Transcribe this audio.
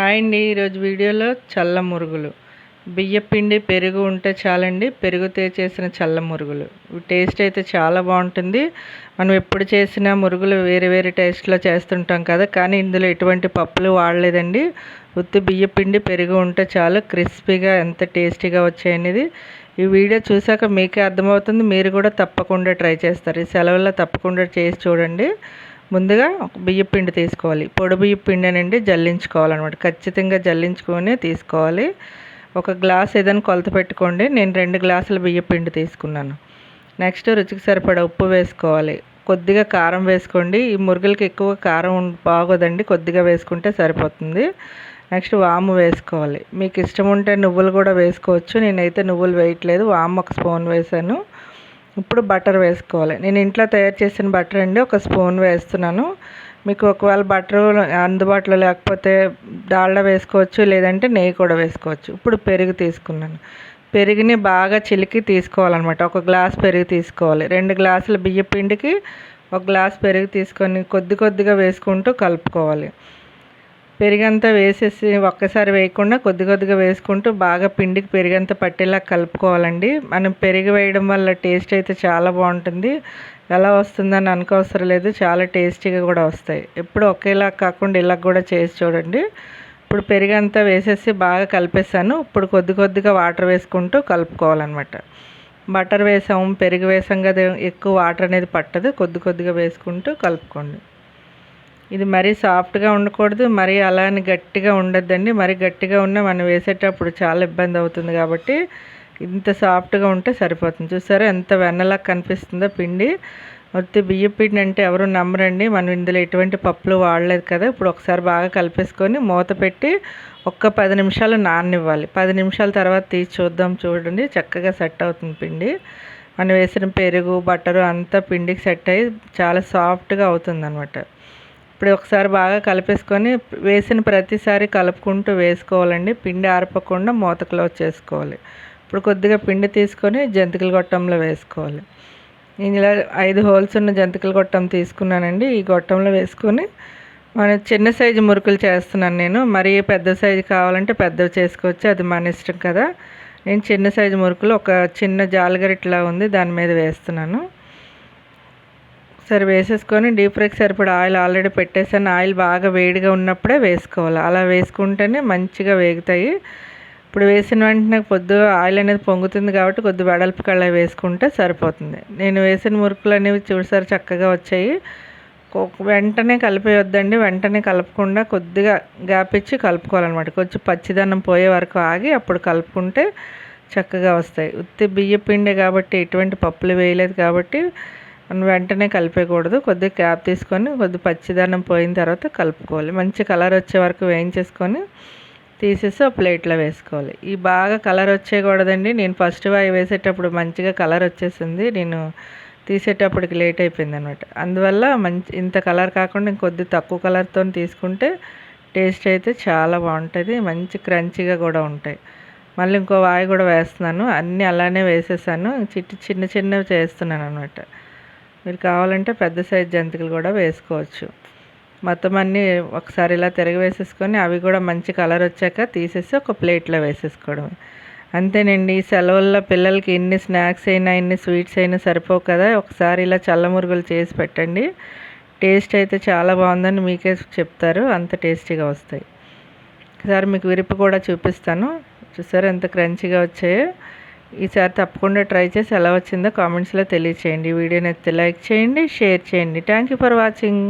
Hi అండి. ఈరోజు వీడియోలో చల్ల మురుగులు. బియ్య పిండి పెరుగు ఉంటే చాలండి. పెరుగుతో చేసిన చల్ల మురుగులు. టేస్ట్ అయితే చాలా బాగుంటుంది. మనం ఎప్పుడు చేసిన మురుగులు వేరే వేరే టేస్ట్లో చేస్తుంటాం కదా. కానీ ఇందులో ఎటువంటి పప్పులు వాడలేదండి. ఉత్తి బియ్య పిండి పెరుగు ఉంటే చాలు క్రిస్పీగా ఎంత టేస్టీగా వచ్చాయనేది ఈ వీడియో చూసాక మీకే అర్థమవుతుంది. మీరు కూడా తప్పకుండా ట్రై చేస్తారు. ఈ సెలవుల్లో తప్పకుండా చేసి చూడండి. ముందుగా బియ్య పిండి తీసుకోవాలి. పొడి బియ్య పిండినండి జల్లించుకోవాలన్నమాట. ఖచ్చితంగా జల్లించుకొని తీసుకోవాలి. ఒక గ్లాస్ ఏదైనా కొలత పెట్టుకోండి. నేను రెండు గ్లాసుల బియ్య పిండి తీసుకున్నాను. నెక్స్ట్ రుచికి సరిపడా ఉప్పు వేసుకోవాలి. కొద్దిగా కారం వేసుకోండి. ఈ మురుగులకి ఎక్కువ కారం బాగోదండి. కొద్దిగా వేసుకుంటే సరిపోతుంది. నెక్స్ట్ వాము వేసుకోవాలి. మీకు ఇష్టం ఉంటే నువ్వులు కూడా వేసుకోవచ్చు. నేనైతే నువ్వులు వేయట్లేదు. వాము ఒక స్పూన్ వేసాను. ఇప్పుడు బటర్ వేసుకోవాలి. నేను ఇంట్లో తయారు చేసిన బటర్ అండి ఒక స్పూన్ వేస్తున్నాను. మీకు ఒకవేళ బటర్ అందుబాటులో లేకపోతే డాల్డా వేసుకోవచ్చు లేదంటే నెయ్యి కూడా వేసుకోవచ్చు. ఇప్పుడు పెరుగు తీసుకున్నాను. పెరుగుని బాగా చిలికి తీసుకోవాలన్నమాట. ఒక గ్లాస్ పెరుగు తీసుకోవాలి. రెండు గ్లాసుల బియ్య పిండికి ఒక గ్లాస్ పెరుగు తీసుకొని కొద్ది కొద్దిగా వేసుకుంటూ కలుపుకోవాలి. పెరిగంతా వేసేసి ఒక్కసారి వేయకుండా కొద్ది కొద్దిగా వేసుకుంటూ బాగా పిండికి పెరిగంత పట్టేలా కలుపుకోవాలండి. మనం పెరిగి వేయడం వల్ల టేస్ట్ అయితే చాలా బాగుంటుంది. ఎలా వస్తుందని అనుకోవసరం లేదు. చాలా టేస్టీగా కూడా వస్తాయి. ఎప్పుడు ఒకేలా కాకుండా ఇలా కూడా చేసి చూడండి. ఇప్పుడు పెరిగంతా వేసేసి బాగా కలిపేసాను ఇప్పుడు కొద్ది కొద్దిగా వాటర్ వేసుకుంటూ కలుపుకోవాలన్నమాట. బటర్ వేసాము పెరుగు వేసాం కదా ఎక్కువ వాటర్ అనేది పట్టదు. కొద్ది కొద్దిగా వేసుకుంటూ కలుపుకోండి. ఇది మరీ సాఫ్ట్గా ఉండకూడదు మరీ అలా అని గట్టిగా ఉండద్దండి. మరీ గట్టిగా ఉన్నా మనం వేసేటప్పుడు చాలా ఇబ్బంది అవుతుంది కాబట్టి ఇంత సాఫ్ట్గా ఉంటే సరిపోతుంది. చూసారా ఎంత వెన్నలా కనిపిస్తుందో పిండి. మొత్తం బియ్య పిండి అంటే ఎవరు నమ్మరండి. మనం ఇందులో ఎటువంటి పప్పులు వాడలేదు కదా. ఇప్పుడు ఒకసారి బాగా కలిపేసుకొని మూత పెట్టి ఒక్క పది నిమిషాలు నాననివ్వాలి. పది నిమిషాల తర్వాత తీసి చూద్దాం చూడండి. చక్కగా సెట్ అవుతుంది పిండి. మనం వేసిన పెరుగు బట్టరు అంతా పిండికి సెట్ అయ్యి చాలా సాఫ్ట్గా అవుతుంది అనమాట ఇప్పుడు ఒకసారి బాగా కలిపేసుకొని వేసిన ప్రతిసారి కలుపుకుంటూ వేసుకోవాలండి. పిండి ఆరపకుండా మూత క్లోజ్ చేసుకోవాలి. ఇప్పుడు కొద్దిగా పిండి తీసుకొని జంతికల గొట్టంలో వేసుకోవాలి. నేను ఇలా ఐదు హోల్స్ ఉన్న జంతికల గొట్టం తీసుకున్నానండి. ఈ గొట్టంలో వేసుకొని మన చిన్న సైజు మురుకులు చేస్తున్నాను నేను. మరీ పెద్ద సైజు కావాలంటే పెద్దవి చేసుకోవచ్చు. అది మన ఇష్టం కదా. నేను చిన్న సైజు మురుకులు ఒక చిన్న జాలగరిట్లా ఉంది. దాని మీద వేస్తున్నాను. సరే వేసేసుకొని డీప్ ఫ్రైకి సరిపడా ఆయిల్ ఆల్రెడీ పెట్టేసాను. ఆయిల్ బాగా వేడిగా ఉన్నప్పుడే వేసుకోవాలి. అలా వేసుకుంటేనే మంచిగా వేగుతాయి. ఇప్పుడు వేసిన వెంటనే పొద్దు ఆయిల్ అనేది పొంగుతుంది కాబట్టి కొద్ది వెడల్పు కళ్ళ వేసుకుంటే సరిపోతుంది. నేను వేసిన మురుకులు అనేవి చూసారు చక్కగా వచ్చాయి. వెంటనే కలిపేయొద్దండి. వెంటనే కలపకుండా కొద్దిగా గ్యాప్ ఇచ్చి కలుపుకోవాలన్నమాట. కొంచెం పచ్చిదనం పోయే వరకు ఆగి అప్పుడు కలుపుకుంటే చక్కగా వస్తాయి. ఉత్తి బియ్య పిండి కాబట్టి ఎటువంటి పప్పులు వేయలేదు కాబట్టి వెంటనే కలిపేయకూడదు. కొద్దిగా క్యాప్ తీసుకొని కొద్ది పచ్చిదనం పోయిన తర్వాత కలుపుకోవాలి. మంచి కలర్ వచ్చే వరకు వేయించేసుకొని తీసేసి ఒక ప్లేట్లో వేసుకోవాలి. ఈ బాగా కలర్ వచ్చేయకూడదండి. నేను ఫస్ట్ అవి వేసేటప్పుడు మంచిగా కలర్ వచ్చేసింది. నేను తీసేటప్పటికి లేట్ అయిపోయింది అనమాట అందువల్ల మంచి ఇంత కలర్ కాకుండా ఇంకొద్ది తక్కువ కలర్తో తీసుకుంటే టేస్ట్ అయితే చాలా బాగుంటుంది. మంచి క్రంచిగా కూడా ఉంటాయి. మళ్ళీ ఇంకో వాయి కూడా వేస్తున్నాను. అన్నీ అలానే వేసేసాను. చిట్టి చిన్న చిన్నవి చేస్తున్నాను అనమాట మీరు కావాలంటే పెద్ద సైజ్ జంతికలు కూడా వేసుకోవచ్చు. మొత్తం అన్నీ ఒకసారి ఇలా తిరగవేసేసుకొని అవి కూడా మంచి కలర్ వచ్చాక తీసేసి ఒక ప్లేట్లో వేసేసుకోవడం. అంతేనండి ఈ సెలవుల్లో పిల్లలకి ఎన్ని స్నాక్స్ అయినా ఎన్ని స్వీట్స్ అయినా సరిపోవు కదా. ఒకసారి ఇలా చల్లమురుగులు చేసి పెట్టండి. టేస్ట్ అయితే చాలా బాగుందని మీకే చెప్తారు. అంత టేస్టీగా వస్తాయి. ఒకసారి మీకు విరిపి కూడా చూపిస్తాను. చూసారు ఎంత క్రంచిగా వచ్చాయో? ఈసారి తప్పకుండా ట్రై చేసి ఎలా వచ్చిందో కామెంట్స్లో తెలియచేయండి. వీడియో నచ్చితే లైక్ చేయండి షేర్ చేయండి. Thank you for watching